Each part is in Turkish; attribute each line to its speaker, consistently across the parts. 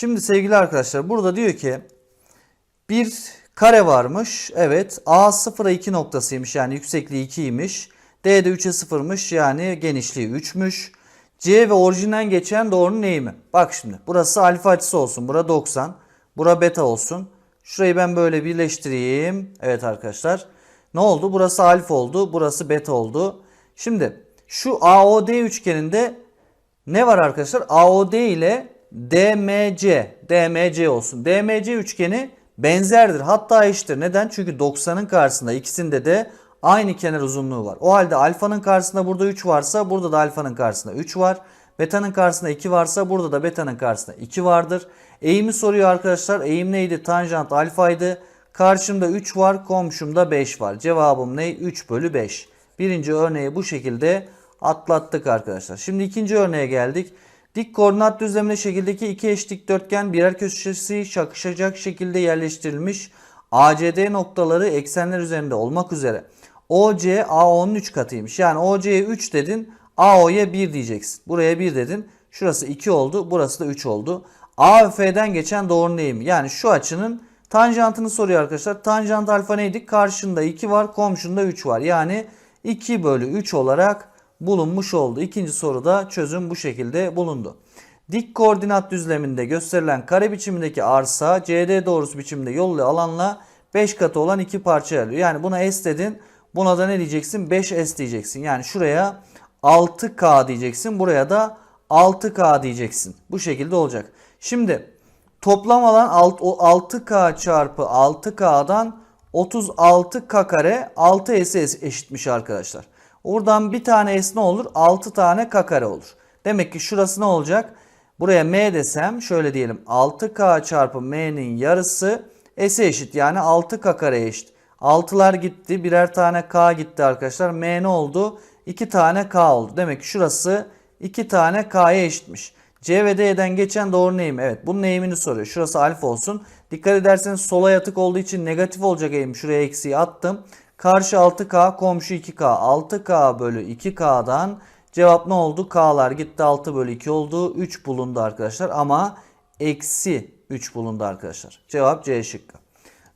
Speaker 1: Şimdi sevgili arkadaşlar burada diyor ki bir kare varmış. Evet A 0'a 2 noktasıymış yani yüksekliği 2'ymiş. D de 3'e 0'mış yani genişliği 3'müş. C ve orijinden geçen doğrunun eğimi. Bak şimdi burası alfa açısı olsun. Bura 90. Bura beta olsun. Şurayı ben böyle birleştireyim. Evet arkadaşlar. Ne oldu? Burası alfa oldu. Burası beta oldu. Şimdi şu AOD üçgeninde ne var arkadaşlar? AOD ile DMC, DMC olsun. DMC üçgeni benzerdir. Hatta eşittir. Neden? Çünkü 90'ın karşısında ikisinde de aynı kenar uzunluğu var. O halde alfanın karşısında burada 3 varsa burada da alfanın karşısında 3 var. Beta'nın karşısında 2 varsa burada da beta'nın karşısında 2 vardır. Eğimi soruyor arkadaşlar. Eğim neydi? Tanjant alfaydı. Karşımda 3 var, komşumda 5 var. Cevabım ne? 3 bölü 5. Birinci örneği bu şekilde atlattık arkadaşlar. Şimdi ikinci örneğe geldik. Dik koordinat düzleminde şekildeki iki eş dikdörtgen birer köşesi şakışacak şekilde yerleştirilmiş. ACD noktaları eksenler üzerinde olmak üzere. OC AO'nun 3 katıymış. Yani OC'ye 3 dedin, AO'ya 1 diyeceksin. Buraya 1 dedin. Şurası 2 oldu, burası da 3 oldu. A ve F'den geçen doğrunun eğimi. Yani şu açının tanjantını soruyor arkadaşlar. Tanjant alfa neydi? Karşında 2 var, komşunda 3 var. Yani 2 bölü 3 olarak bulunmuş oldu. İkinci soruda çözüm bu şekilde bulundu. Dik koordinat düzleminde gösterilen kare biçimindeki arsa CD doğrusu biçiminde yol ile alanla 5 katı olan iki parça alıyor. Yani buna S dedin. Buna da ne diyeceksin? 5S diyeceksin. Yani şuraya 6K diyeceksin. Buraya da 6K diyeceksin. Bu şekilde olacak. Şimdi toplam alan 6K çarpı 6K'dan 36K kare 6S eşitmiş arkadaşlar. Oradan bir tane S ne olur? 6 tane K kare olur. Demek ki şurası ne olacak? Buraya M desem şöyle diyelim 6K çarpı M'nin yarısı S'e eşit yani 6K kare eşit. 6'lar gitti birer tane K gitti arkadaşlar. M ne oldu? 2 tane K oldu. Demek ki şurası 2 tane K'ya eşitmiş. C ve D'den geçen doğru eğim. Evet bunun eğimini soruyor. Şurası alfa olsun. Dikkat ederseniz sola yatık olduğu için negatif olacak eğim. Şuraya eksiği attım. Karşı 6K komşu 2K. 6K bölü 2K'dan cevap ne oldu? K'lar gitti 6 bölü 2 oldu. 3 bulundu arkadaşlar ama eksi 3 bulundu arkadaşlar. Cevap C şıkkı.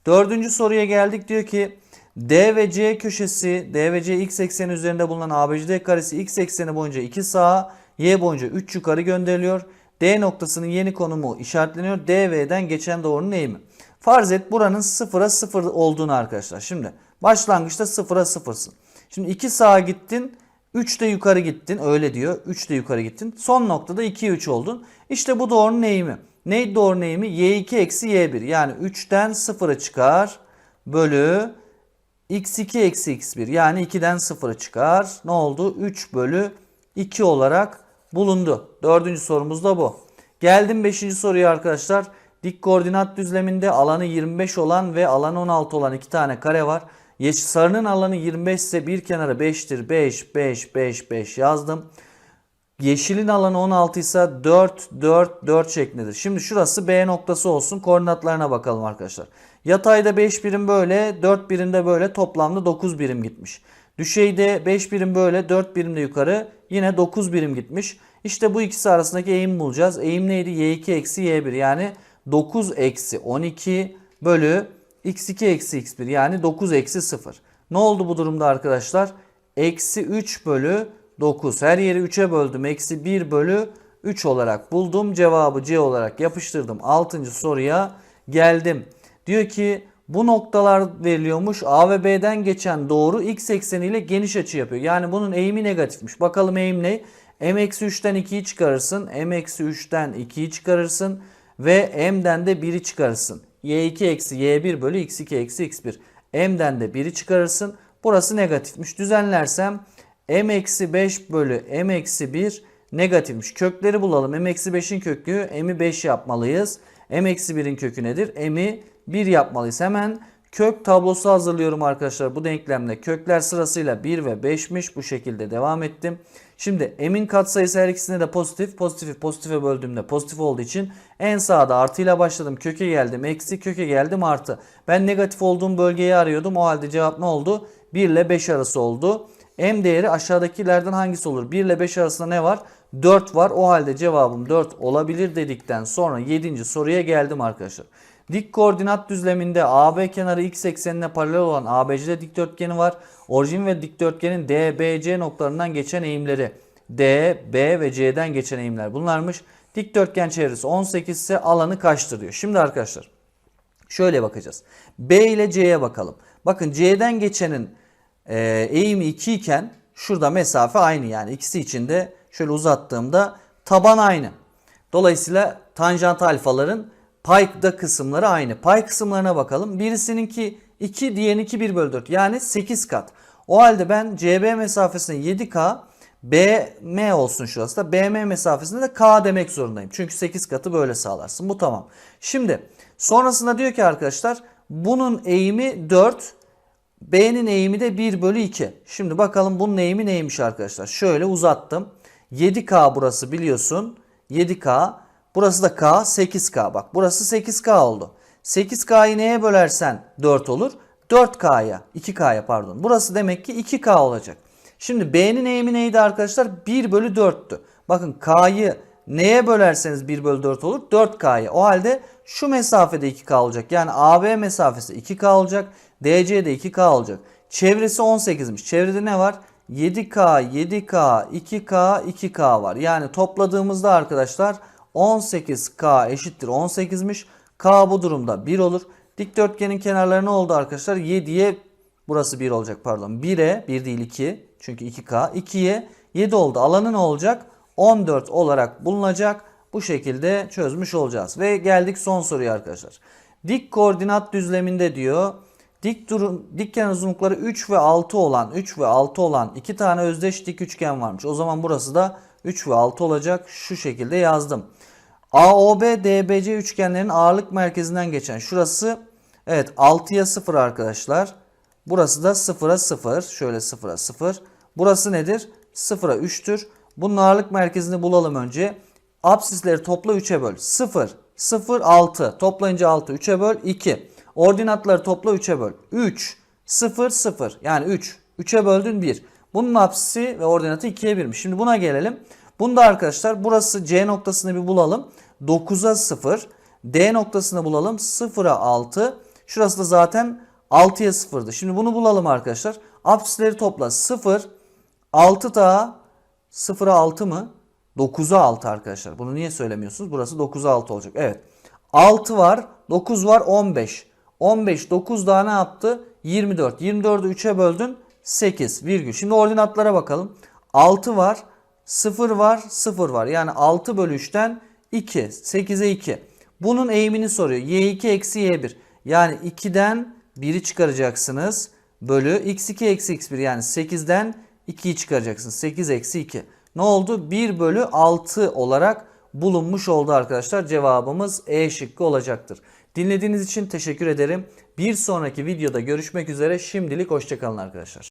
Speaker 1: Dördüncü soruya geldik. Diyor ki D ve C köşesi D ve C x ekseni üzerinde bulunan ABCD karesi x ekseni boyunca 2 sağa y boyunca 3 yukarı gönderiliyor. D noktasının yeni konumu işaretleniyor. D V'den geçen doğrunun eğimi. Farz et buranın 0'a 0 olduğunu arkadaşlar. Şimdi başlangıçta 0'a 0'sın. Şimdi 2 sağa gittin. 3 de yukarı gittin. Öyle diyor. 3 de yukarı gittin. Son noktada 2'ye 3 oldun. İşte bu doğrunun eğimi. Neydi doğrunun eğimi? y2 eksi y1. Yani 3'ten 0'a çıkar. Bölü x2 eksi x1. Yani 2'den 0'a çıkar. Ne oldu? 3 bölü 2 olarak bulundu. Dördüncü sorumuz da bu. Geldim 5. soruya arkadaşlar. Dik koordinat düzleminde alanı 25 olan ve alanı 16 olan iki tane kare var. Sarının alanı 25 ise bir kenarı 5'tir. 5, 5, 5, 5 yazdım. Yeşilin alanı 16 ise 4, 4, 4 şeklindedir. Şimdi şurası B noktası olsun. Koordinatlarına bakalım arkadaşlar. Yatayda 5 birim böyle, 4 birim de böyle toplamda 9 birim gitmiş. Düşeyde 5 birim böyle, 4 birim de yukarı yine 9 birim gitmiş. İşte bu ikisi arasındaki eğim bulacağız. Eğim neydi? Y2 eksi Y1 yani 9 eksi 12 bölü x2 eksi x1 yani 9 eksi 0. Ne oldu bu durumda arkadaşlar? Eksi 3 bölü 9. Her yeri 3'e böldüm. Eksi 1 bölü 3 olarak buldum. Cevabı C olarak yapıştırdım. 6. soruya geldim. Diyor ki bu noktalar veriliyormuş. A ve B'den geçen doğru x ekseniyle geniş açı yapıyor. Yani bunun eğimi negatifmiş. Bakalım eğim ne? m-3'ten 2'yi çıkarırsın. m-3'ten 2'yi çıkarırsın. Ve m'den de 1'i çıkarırsın. y2 eksi y1 bölü x2 eksi x1. m'den de 1'i çıkarırsın. Burası negatifmiş. Düzenlersem m eksi 5 bölü m eksi 1 negatifmiş. Kökleri bulalım. m eksi 5'in kökü m'i 5 yapmalıyız. m eksi 1'in kökü nedir? m'i 1 yapmalıyız. Hemen kök tablosu hazırlıyorum arkadaşlar bu denklemle. Kökler sırasıyla 1 ve 5'miş. Bu şekilde devam ettim. Şimdi m'in katsayısı her ikisinde de pozitif. Pozitifi pozitife böldüğümde pozitif olduğu için en sağda artıyla başladım. Köke geldim. Eksi köke geldim artı. Ben negatif olduğum bölgeyi arıyordum. O halde cevap ne oldu? 1 ile 5 arası oldu. M değeri aşağıdakilerden hangisi olur? 1 ile 5 arasında ne var? 4 var. O halde cevabım 4 olabilir dedikten sonra 7. soruya geldim arkadaşlar. Dik koordinat düzleminde AB kenarı x eksenine paralel olan ABCD dikdörtgeni var. Orijin ve dikdörtgenin DBC noktalarından geçen eğimleri D, B ve C'den geçen eğimler bunlarmış. Dikdörtgen çevresi 18 ise alanı kaçtır diyor. Şimdi arkadaşlar şöyle bakacağız. B ile C'ye bakalım. Bakın C'den geçenin e, eğimi 2 iken şurada mesafe aynı yani ikisi için de şöyle uzattığımda taban aynı. Dolayısıyla tanjant alfaların payda kısımları aynı. Pay kısımlarına bakalım. Birisininki 2, diğerininki 1 bölü 4. Yani 8 kat. O halde ben CB mesafesine 7K, BM olsun şurası da. BM mesafesinde de K demek zorundayım. Çünkü 8 katı böyle sağlarsın. Bu tamam. Şimdi sonrasında diyor ki arkadaşlar bunun eğimi 4, B'nin eğimi de 1 bölü 2. Şimdi bakalım bunun eğimi neymiş arkadaşlar. Şöyle uzattım. 7K burası biliyorsun. 7K. Burası da K 8K. Bak burası 8K oldu. 8K'yı neye bölersen 4 olur. 4K'ya 2K'ya pardon. Burası demek ki 2K olacak. Şimdi B'nin eğimi neydi arkadaşlar? 1 bölü 4'tü. Bakın K'yı neye bölerseniz 1 bölü 4 olur? 4K'ya. O halde şu mesafede 2K olacak. Yani AB mesafesi 2K olacak. DC de 2K olacak. Çevresi 18'miş. Çevrede ne var? 7K, 7K, 2K, 2K var. Yani topladığımızda arkadaşlar 18K eşittir 18'miş. K bu durumda 1 olur. Dikdörtgenin kenarları ne oldu arkadaşlar? 7'ye burası 1 olacak pardon. 1'e 1 değil 2 çünkü 2K. 2'ye 7 oldu. Alanı ne olacak? 14 olarak bulunacak. Bu şekilde çözmüş olacağız. Ve geldik son soruya arkadaşlar. Dik koordinat düzleminde diyor. Dik durum dik kenar uzunlukları 3 ve 6 olan 3 ve 6 olan iki tane özdeş dik üçgen varmış. O zaman burası da 3 ve 6 olacak. Şu şekilde yazdım. AOB DBC üçgenlerin ağırlık merkezinden geçen şurası evet 6'ya 0 arkadaşlar. Burası da 0'a 0. Şöyle 0'a 0. Burası nedir? 0'a 3'tür. Bunun ağırlık merkezini bulalım önce. Absisleri topla 3'e böl. 0, 0, 6. Toplayınca 6. 3'e böl 2. Ordinatları topla 3'e böl. 3, 0, 0. Yani 3. 3'e böldün 1. Bunun apsisi ve ordinatı 2'ye 1'miş. Şimdi buna gelelim. Bunda arkadaşlar burası C noktasını bir bulalım. 9'a 0. D noktasını bulalım. 0'a 6. Şurası da zaten 6'ya 0'dı. Şimdi bunu bulalım arkadaşlar. Apsisleri topla. 0, 6 daha 0'a 6 mı? 9'a 6 arkadaşlar. Bunu niye söylemiyorsunuz? Burası 9'a 6 olacak. Evet. 6 var. 9 var. 15. 15. 9 daha ne yaptı? 24. 24'ü 3'e böldün. 8 virgül. Şimdi ordinatlara bakalım. 6 var. 0 var. 0 var. Yani 6 bölü 3'ten 2. 8'e 2. Bunun eğimini soruyor. Y2 eksi Y1. Yani 2'den 1'i çıkaracaksınız. Bölü x2 eksi x1 yani 8'den 2'yi çıkaracaksınız. 8 eksi 2. Ne oldu? 1 bölü 6 olarak bulunmuş oldu arkadaşlar. Cevabımız E şıkkı olacaktır. Dinlediğiniz için teşekkür ederim. Bir sonraki videoda görüşmek üzere. Şimdilik hoşçakalın arkadaşlar.